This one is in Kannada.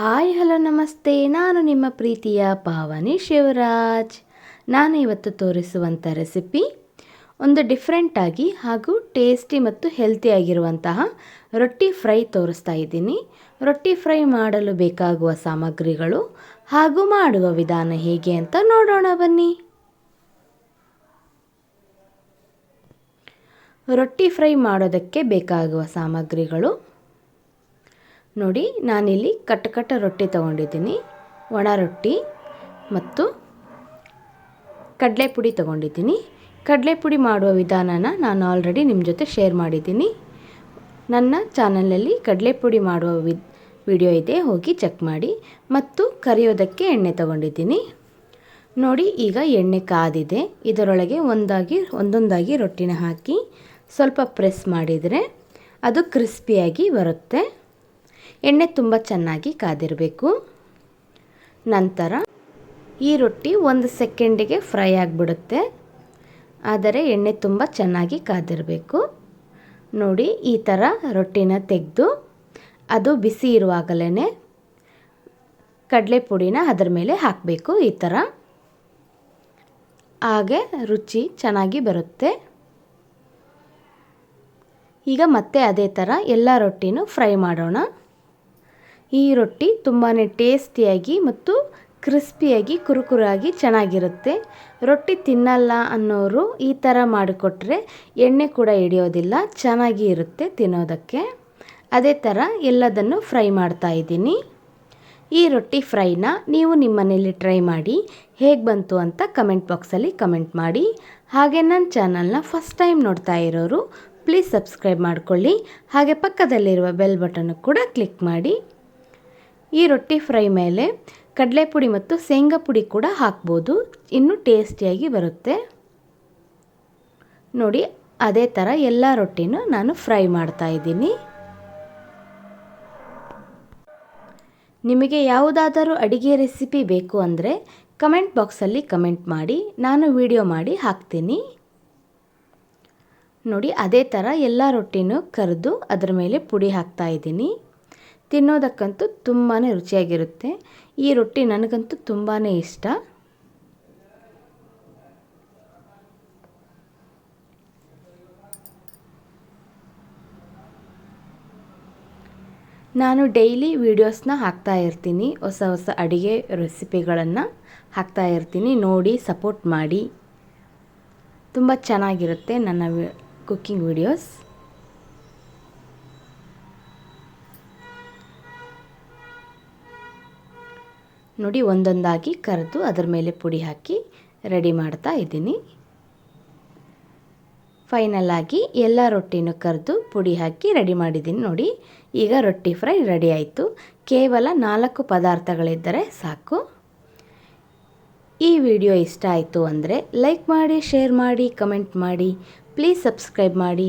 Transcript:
ಹಾಯ್, ಹಲೋ, ನಮಸ್ತೆ. ನಾನು ನಿಮ್ಮ ಪ್ರೀತಿಯ ಭಾವನಿ ಶಿವರಾಜ್. ನಾನು ಇವತ್ತು ತೋರಿಸುವಂಥ ರೆಸಿಪಿ ಒಂದು ಡಿಫ್ರೆಂಟಾಗಿ ಹಾಗೂ ಟೇಸ್ಟಿ ಮತ್ತು ಹೆಲ್ತಿಯಾಗಿರುವಂತಹ ರೊಟ್ಟಿ ಫ್ರೈ ತೋರಿಸ್ತಾ ಇದ್ದೀನಿ. ರೊಟ್ಟಿ ಫ್ರೈ ಮಾಡಲು ಬೇಕಾಗುವ ಸಾಮಗ್ರಿಗಳು ಹಾಗೂ ಮಾಡುವ ವಿಧಾನ ಹೇಗೆ ಅಂತ ನೋಡೋಣ, ಬನ್ನಿ. ರೊಟ್ಟಿ ಫ್ರೈ ಮಾಡೋದಕ್ಕೆ ಬೇಕಾಗುವ ಸಾಮಗ್ರಿಗಳು ನೋಡಿ, ನಾನಿಲ್ಲಿ ಕಟ್ಟ ಕಟ್ಟ ರೊಟ್ಟಿ ತೊಗೊಂಡಿದ್ದೀನಿ. ಒಣ ರೊಟ್ಟಿ ಮತ್ತು ಕಡಲೆ ಪುಡಿ ತೊಗೊಂಡಿದ್ದೀನಿ. ಕಡಲೆ ಪುಡಿ ಮಾಡುವ ವಿಧಾನನ ನಾನು ಆಲ್ರೆಡಿ ನಿಮ್ಮ ಜೊತೆ ಶೇರ್ ಮಾಡಿದ್ದೀನಿ. ನನ್ನ ಚಾನಲಲ್ಲಿ ಕಡಲೆ ಪುಡಿ ಮಾಡುವ ವಿಡಿಯೋ ಇದೆ, ಹೋಗಿ ಚೆಕ್ ಮಾಡಿ. ಮತ್ತು ಕರಿಯೋದಕ್ಕೆ ಎಣ್ಣೆ ತೊಗೊಂಡಿದ್ದೀನಿ. ನೋಡಿ, ಈಗ ಎಣ್ಣೆ ಕಾದಿದೆ. ಇದರೊಳಗೆ ಒಂದಾಗಿ, ಒಂದೊಂದಾಗಿ ರೊಟ್ಟಿನ ಹಾಕಿ ಸ್ವಲ್ಪ ಪ್ರೆಸ್ ಮಾಡಿದರೆ ಅದು ಕ್ರಿಸ್ಪಿಯಾಗಿ ಬರುತ್ತೆ. ಎಣ್ಣೆ ತುಂಬ ಚೆನ್ನಾಗಿ ಕಾದಿರಬೇಕು. ನಂತರ ಈ ರೊಟ್ಟಿ ಒಂದು ಸೆಕೆಂಡಿಗೆ ಫ್ರೈ ಆಗಿಬಿಡುತ್ತೆ. ಆದರೆ ಎಣ್ಣೆ ತುಂಬ ಚೆನ್ನಾಗಿ ಕಾದಿರಬೇಕು. ನೋಡಿ, ಈ ಥರ ರೊಟ್ಟಿನ ತೆಗೆದು ಅದು ಬಿಸಿ ಇರುವಾಗಲೇ ಕಡಲೆ ಪುಡಿನ ಅದರ ಮೇಲೆ ಹಾಕಬೇಕು ಈ ಥರ ಹಾಗೆ ರುಚಿ ಚೆನ್ನಾಗಿ ಬರುತ್ತೆ. ಈಗ ಮತ್ತೆ ಅದೇ ಥರ ಎಲ್ಲ ರೊಟ್ಟಿನೂ ಫ್ರೈ ಮಾಡೋಣ. ಈ ರೊಟ್ಟಿ ತುಂಬಾ ಟೇಸ್ಟಿಯಾಗಿ ಮತ್ತು ಕ್ರಿಸ್ಪಿಯಾಗಿ, ಕುರುಕುರಾಗಿ ಚೆನ್ನಾಗಿರುತ್ತೆ. ರೊಟ್ಟಿ ತಿನ್ನಲ್ಲ ಅನ್ನೋರು ಈ ಥರ ಮಾಡಿಕೊಟ್ರೆ ಎಣ್ಣೆ ಕೂಡ ಹಿಡಿಯೋದಿಲ್ಲ, ಚೆನ್ನಾಗಿ ಇರುತ್ತೆ ತಿನ್ನೋದಕ್ಕೆ. ಅದೇ ಥರ ಎಲ್ಲದನ್ನು ಫ್ರೈ ಮಾಡ್ತಾ ಇದ್ದೀನಿ. ಈ ರೊಟ್ಟಿ ಫ್ರೈನ ನೀವು ನಿಮ್ಮ ಟ್ರೈ ಮಾಡಿ, ಹೇಗೆ ಬಂತು ಅಂತ ಕಮೆಂಟ್ ಬಾಕ್ಸಲ್ಲಿ ಕಮೆಂಟ್ ಮಾಡಿ. ಹಾಗೆ ನನ್ನ ಚಾನಲ್ನ ಫಸ್ಟ್ ಟೈಮ್ ನೋಡ್ತಾ ಇರೋರು, ಪ್ಲೀಸ್ ಸಬ್ಸ್ಕ್ರೈಬ್ ಮಾಡಿಕೊಳ್ಳಿ. ಹಾಗೆ ಪಕ್ಕದಲ್ಲಿರುವ ಬೆಲ್ ಬಟನ್ ಕೂಡ ಕ್ಲಿಕ್ ಮಾಡಿ. ಈ ರೊಟ್ಟಿ ಫ್ರೈ ಮೇಲೆ ಕಡಲೆ ಪುಡಿ ಮತ್ತು ಶೇಂಗಾ ಪುಡಿ ಕೂಡ ಹಾಕ್ಬೋದು. ಇನ್ನೂ ಟೇಸ್ಟಿಯಾಗಿ ಬರುತ್ತೆ. ನೋಡಿ, ಅದೇ ಥರ ಎಲ್ಲ ರೊಟ್ಟಿನೂ ನಾನು ಫ್ರೈ ಮಾಡ್ತಾ ಇದ್ದೀನಿ. ನಿಮಗೆ ಯಾವುದಾದರೂ ಅಡಿಗೆ ರೆಸಿಪಿ ಬೇಕು ಅಂದರೆ ಕಮೆಂಟ್ ಬಾಕ್ಸಲ್ಲಿ ಕಮೆಂಟ್ ಮಾಡಿ, ನಾನು ವಿಡಿಯೋ ಮಾಡಿ ಹಾಕ್ತೀನಿ. ನೋಡಿ, ಅದೇ ಥರ ಎಲ್ಲ ರೊಟ್ಟಿನೂ ಕರೆದು ಅದರ ಮೇಲೆ ಪುಡಿ ಹಾಕ್ತಾ ಇದ್ದೀನಿ. ತಿನ್ನೋದಕ್ಕಂತೂ ತುಂಬಾ ರುಚಿಯಾಗಿರುತ್ತೆ. ಈ ರೊಟ್ಟಿ ನನಗಂತೂ ತುಂಬಾ ಇಷ್ಟ. ನಾನು ಡೈಲಿ ವೀಡಿಯೋಸ್ನ ಹಾಕ್ತಾ ಇರ್ತೀನಿ. ಹೊಸ ಹೊಸ ಅಡುಗೆ ರೆಸಿಪಿಗಳನ್ನು ಹಾಕ್ತಾ ಇರ್ತೀನಿ. ನೋಡಿ, ಸಪೋರ್ಟ್ ಮಾಡಿ. ತುಂಬ ಚೆನ್ನಾಗಿರುತ್ತೆ ನನ್ನ ಕುಕ್ಕಿಂಗ್ ವಿಡಿಯೋಸ್. ನೋಡಿ, ಒಂದೊಂದಾಗಿ ಕರೆದು ಅದರ ಮೇಲೆ ಪುಡಿ ಹಾಕಿ ರೆಡಿ ಮಾಡ್ತಾ ಇದ್ದೀನಿ. ಫೈನಲ್ ಆಗಿ ಎಲ್ಲ ರೊಟ್ಟಿನೂ ಕರೆದು ಪುಡಿ ಹಾಕಿ ರೆಡಿ ಮಾಡಿದ್ದೀನಿ ನೋಡಿ. ಈಗ ರೊಟ್ಟಿ ಫ್ರೈ ರೆಡಿ ಆಯಿತು. ಕೇವಲ ನಾಲ್ಕು ಪದಾರ್ಥಗಳಿದ್ದರೆ ಸಾಕು. ಈ ವಿಡಿಯೋ ಇಷ್ಟ ಆಯಿತು ಅಂದರೆ ಲೈಕ್ ಮಾಡಿ, ಶೇರ್ ಮಾಡಿ, ಕಮೆಂಟ್ ಮಾಡಿ. ಪ್ಲೀಸ್ ಸಬ್ಸ್ಕ್ರೈಬ್ ಮಾಡಿ.